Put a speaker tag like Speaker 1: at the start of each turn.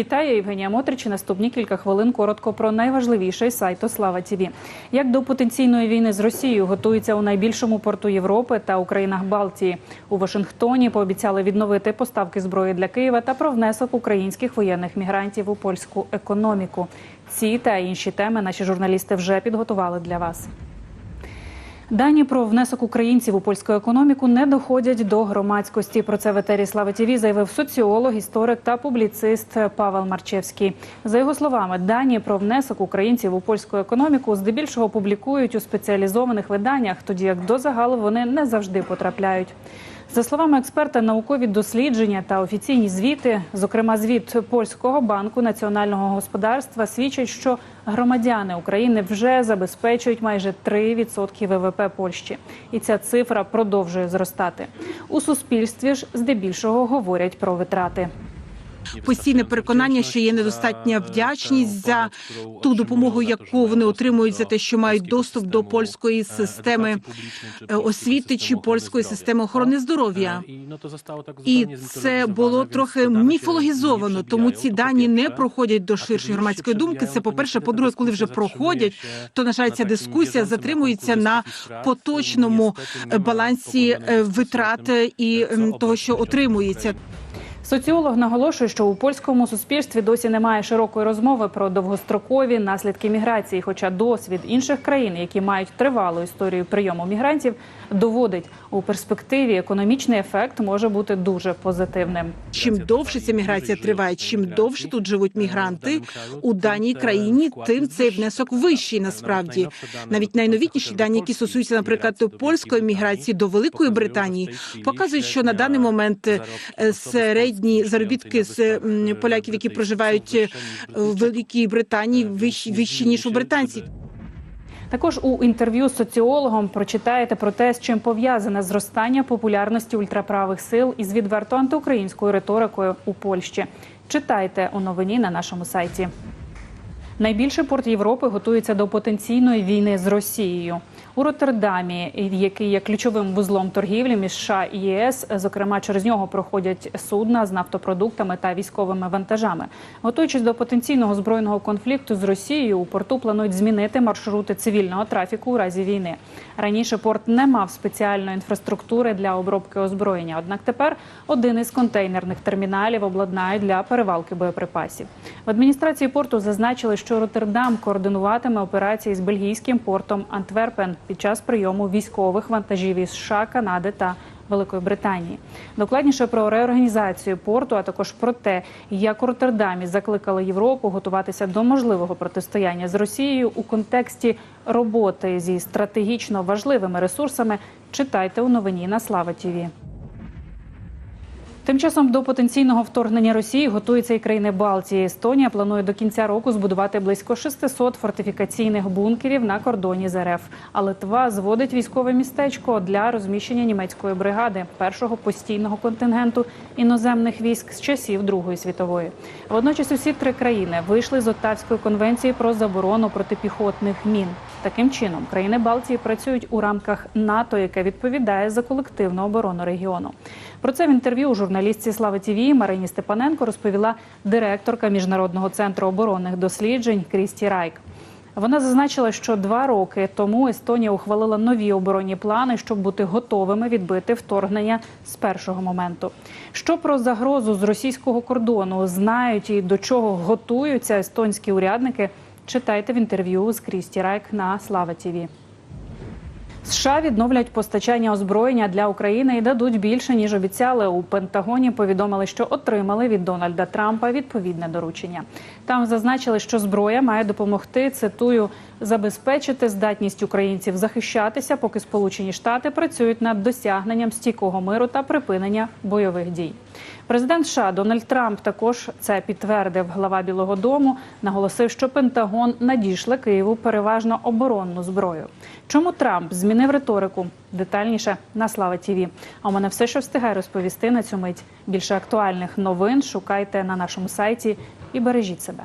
Speaker 1: Вітаю, Євгенія Мотрич. Наступні кілька хвилин коротко про найважливіше з сайту Слава ТІВІ. Як до потенційної війни з Росією готуються у найбільшому порту Європи та у країнах Балтії. У Вашингтоні пообіцяли відновити поставки зброї для Києва та про внесок українських воєнних мігрантів у польську економіку. Ці та інші теми наші журналісти вже підготували для вас. Дані про внесок українців у польську економіку не доходять до громадськості. Про це в етері Слави ТІВІ заявив соціолог, історик та публіцист Павел Марчевський. За його словами, дані про внесок українців у польську економіку здебільшого публікують у спеціалізованих виданнях, тоді як до загалу вони не завжди потрапляють. За словами експерта, наукові дослідження та офіційні звіти, зокрема звіт польського банку національного господарства, свідчать, що громадяни України вже забезпечують майже 3% ВВП Польщі, і ця цифра продовжує зростати. У суспільстві ж здебільшого говорять про витрати.
Speaker 2: Постійне переконання, що є недостатня вдячність за ту допомогу, яку вони отримують за те, що мають доступ до польської системи е, освіти чи польської системи охорони здоров'я. І це було трохи міфологізовано, тому ці дані не проходять до ширшої громадської думки. Це по перше. По-друге, коли вже проходять, то на жаль, ця дискусія затримується на поточному е, балансі е, витрат і того, що отримується.
Speaker 1: Соціолог наголошує, що у польському суспільстві досі немає широкої розмови про довгострокові наслідки міграції. Хоча досвід інших країн, які мають тривалу історію прийому мігрантів, доводить у перспективі економічний ефект може бути дуже позитивним.
Speaker 2: Чим довше ця міграція триває, чим довше тут живуть мігранти у даній країні, тим цей внесок вищий. Насправді навіть найновітніші дані, які стосуються, наприклад, польської міграції до Великої Британії, показують, що на даний момент е, середні заробітки з поляків, які проживають е, в Великій Британії, вищі вищі ніж у британців.
Speaker 1: Також у інтерв'ю з соціологом прочитаєте про те, з чим пов'язане зростання популярності ультраправих сил із відверто антиукраїнською риторикою у Польщі. Читайте у новині на нашому сайті. Найбільший порт Європи готується до потенційної війни з Росією. У Роттердамі, який є ключовим вузлом торгівлі між США і ЄС, зокрема через нього проходять судна з нафтопродуктами та військовими вантажами. Готуючись до потенційного збройного конфлікту з Росією, у порту планують змінити маршрути цивільного трафіку у разі війни. Раніше порт не мав спеціальної інфраструктури для обробки озброєння. Однак тепер один із контейнерних терміналів обладнають для перевалки боєприпасів. В адміністрації порту зазначили, що Роттердам координуватиме операції з бельгійським портом Антверпен під час прийому військових вантажів із США, Канади та Великої Британії. Докладніше про реорганізацію порту, а також про те, як у Роттердамі закликали Європу готуватися до можливого протистояння з Росією у контексті роботи зі стратегічно важливими ресурсами. Читайте у новині на Слава Тіві. Тим часом до потенційного вторгнення Росії готуються і країни Балтії. Естонія планує до кінця року збудувати близько 600 фортифікаційних бункерів на кордоні з РФ. А Литва зводить військове містечко для розміщення німецької бригади, першого постійного контингенту іноземних військ з часів Другої світової. Водночас усі три країни вийшли з Оттавської конвенції про заборону протипіхотних мін. Таким чином, країни Балтії працюють у рамках НАТО, яке відповідає за колективну оборону регіону. Про це в інтерв'ю у журналістці Слави ТІВІ Марині Степаненко розповіла директорка міжнародного центру оборонних досліджень Крісті Райк. Вона зазначила, що два роки тому Естонія ухвалила нові оборонні плани, щоб бути готовими відбити вторгнення з першого моменту. Що про загрозу з російського кордону знають і до чого готуються естонські урядники? Читайте в інтерв'ю з Крісті Райк на Слава ТІВІ. США відновлять постачання озброєння для України і дадуть більше ніж обіцяли. У Пентагоні повідомили, що отримали від Дональда Трампа відповідне доручення. Там зазначили, що зброя має допомогти. Цитую забезпечити здатність українців захищатися, поки Сполучені Штати працюють над досягненням стійкого миру та припинення бойових дій. Президент США Дональд Трамп також це підтвердив. Глава Білого Дому наголосив, що Пентагон надійшли Києву переважно оборонну зброю. Чому Трамп змінив риторику? Детальніше на Слава Тіві. А у мене все, що встигає розповісти на цю мить. Більше актуальних новин шукайте на нашому сайті і бережіть себе.